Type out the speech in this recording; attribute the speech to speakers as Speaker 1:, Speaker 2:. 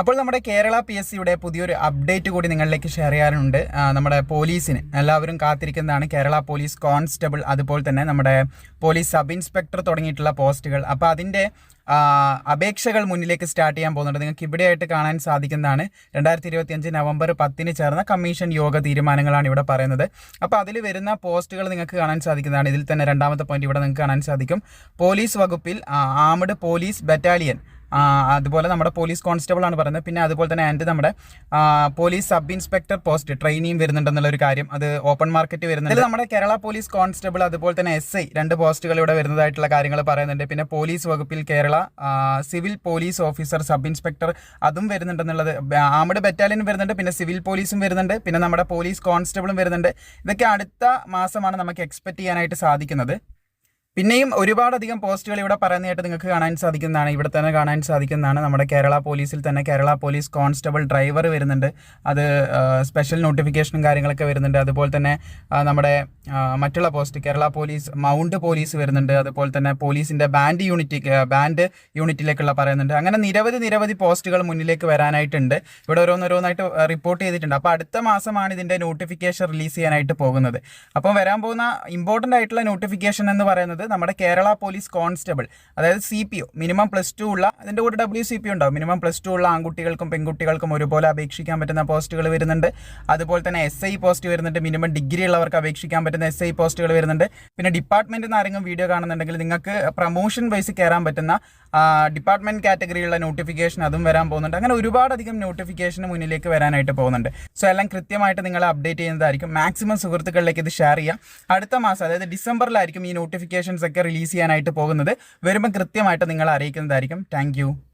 Speaker 1: അപ്പോൾ നമ്മുടെ Kerala P S സിയുടെ പുതിയൊരു അപ്ഡേറ്റ് കൂടി നിങ്ങളിലേക്ക് ഷെയർ ചെയ്യാനുണ്ട്. നമ്മുടെ പോലീസിന് എല്ലാവരും കാത്തിരിക്കുന്നതാണ് കേരള പോലീസ് കോൺസ്റ്റബിൾ. അതുപോലെ തന്നെ നമ്മുടെ പോലീസ് സബ് ഇൻസ്പെക്ടർ തുടങ്ങിയിട്ടുള്ള പോസ്റ്റുകൾ. അപ്പോൾ അതിന്റെ അപേക്ഷകൾ മുന്നിലേക്ക് സ്റ്റാർട്ട് ചെയ്യാൻ പോകുന്നുണ്ട്. നിങ്ങൾക്ക് ഇവിടെയായിട്ട് കാണാൻ സാധിക്കുന്നതാണ് രണ്ടായിരത്തി ഇരുപത്തിയഞ്ച് നവംബർ പത്തിന് ചേർന്ന കമ്മീഷൻ യോഗ തീരുമാനങ്ങളാണ് ഇവിടെ പറയുന്നത്. അപ്പോൾ അതിൽ വരുന്ന പോസ്റ്റുകൾ നിങ്ങൾക്ക് കാണാൻ സാധിക്കുന്നതാണ്. ഇതിൽ തന്നെ രണ്ടാമത്തെ പോയിന്റ് ഇവിടെ നിങ്ങൾക്ക് കാണാൻ സാധിക്കും. പോലീസ് വകുപ്പിൽ ആമഡ് പോലീസ് ബറ്റാലിയൻ അതുപോലെ നമ്മുടെ പോലീസ് കോൺസ്റ്റബിൾ ആണ് പറയുന്നത്. പിന്നെ അതുപോലെ തന്നെ ആൻഡ് നമ്മുടെ പോലീസ് സബ് ഇൻസ്പെക്ടർ പോസ്റ്റ് ട്രെയിനിയും വരുന്നുണ്ടെന്നുള്ള ഒരു കാര്യം. അത് ഓപ്പൺ മാർക്കറ്റ് വരുന്നുണ്ട്. നമ്മുടെ കേരള പോലീസ് കോൺസ്റ്റബിൾ അതുപോലെ തന്നെ എസ് ഐ രണ്ട് പോസ്റ്റുകൾ ഇവിടെ വരുന്നതായിട്ടുള്ള കാര്യങ്ങൾ പറയുന്നുണ്ട്. പിന്നെ പോലീസ് വകുപ്പിൽ Kerala civil police officer sub inspector അതും വരുന്നുണ്ടെന്നുള്ളത് ആമഡ് ബറ്റാലിയൻ വരുന്നുണ്ട്. പിന്നെ സിവിൽ പോലീസും വരുന്നുണ്ട്. പിന്നെ നമ്മുടെ പോലീസ് കോൺസ്റ്റബിളും വരുന്നുണ്ട്. ഇതൊക്കെ അടുത്ത മാസമാണ് നമുക്ക് എക്സ്പെക്ട് ചെയ്യാനായിട്ട് സാധിക്കുന്നത്. പിന്നെയും ഒരുപാടധികം പോസ്റ്റുകൾ ഇവിടെ പറയുന്നതായിട്ട് നിങ്ങൾക്ക് കാണാൻ സാധിക്കുന്നതാണ്. ഇവിടെ തന്നെ കാണാൻ സാധിക്കുന്നതാണ് നമ്മുടെ കേരള പോലീസിൽ തന്നെ കേരള പോലീസ് കോൺസ്റ്റബിൾ ഡ്രൈവർ വരുന്നുണ്ട്. അത് സ്പെഷ്യൽ നോട്ടിഫിക്കേഷനും കാര്യങ്ങളൊക്കെ വരുന്നുണ്ട്. അതുപോലെ തന്നെ നമ്മുടെ മറ്റുള്ള post Kerala police mount police വരുന്നുണ്ട്. അതുപോലെ തന്നെ പോലീസിന്റെ ബാൻഡ് യൂണിറ്റ് ബാൻഡ് യൂണിറ്റിലേക്കുള്ള പറയുന്നുണ്ട്. അങ്ങനെ നിരവധി നിരവധി പോസ്റ്റുകൾ മുന്നിലേക്ക് വരാനായിട്ടുണ്ട്. ഇവിടെ ഓരോന്നോരോന്നായിട്ട് റിപ്പോർട്ട് ചെയ്തിട്ടുണ്ട്. അപ്പോൾ അടുത്ത മാസമാണ് ഇതിന്റെ നോട്ടിഫിക്കേഷൻ റിലീസ് ചെയ്യാനായിട്ട് പോകുന്നത്. അപ്പോൾ വരാൻ പോകുന്ന ഇമ്പോർട്ടന്റ് ആയിട്ടുള്ള നോട്ടിഫിക്കേഷൻ എന്ന് പറയുന്നത് നമ്മുടെ കേരള പോലീസ് കോൺസ്റ്റബിൾ അതായത് C P O minimum plus two ഉള്ള അതിന്റെ കൂടെ ഡബ്ല്യു സി പി ഉണ്ടാവും. മിനിമം പ്ലസ് ടു ഉള്ള ആൺകുട്ടികൾക്കും പെൺകുട്ടികൾക്കും ഒരുപോലെ അപേക്ഷിക്കാൻ പറ്റുന്ന പോസ്റ്റുകൾ വരുന്നുണ്ട്. അതുപോലെ തന്നെ എസ് ഐ പോസ്റ്റ് വരുന്നുണ്ട്. മിനിമം ഡിഗ്രി ഉള്ളവർക്ക് അപേക്ഷിക്കാൻ പറ്റുന്ന എസ് ഐ പോസ്റ്റുകൾ വരുന്നുണ്ട്. പിന്നെ ഡിപ്പാർട്ട്മെന്റിൽ നിന്ന് ആരെങ്കിലും വീഡിയോ കാണുന്നുണ്ടെങ്കിൽ നിങ്ങൾക്ക് പ്രൊമോഷൻ വൈസ് കയറാൻ പറ്റുന്ന ഡിപ്പാർട്ട്മെന്റ് കാറ്റഗറിയുള്ള നോട്ടിഫിക്കേഷൻ അതും വരാൻ പോകുന്നുണ്ട്. അങ്ങനെ ഒരുപാടധികം നോട്ടിഫിക്കേഷൻ മുന്നിലേക്ക് വരാനായിട്ട് പോകുന്നുണ്ട്. സോ എല്ലാം കൃത്യമായിട്ട് നിങ്ങളെ അപ്ഡേറ്റ് ചെയ്യുന്നതായിരിക്കും. മാക്സിമം സുഹൃത്തുക്കളിലേക്ക് ഇത് ഷെയർ ചെയ്യാം. അടുത്ത മാസം അതായത് ഡിസംബറിലായിരിക്കും ഈ നോട്ടിഫിക്കേഷൻസ് ഒക്കെ റിലീസ് ചെയ്യാനായിട്ട് പോകുന്നത്. വരുമ്പോൾ കൃത്യമായിട്ട് നിങ്ങളെ അറിയിക്കുന്നതായിരിക്കും. താങ്ക്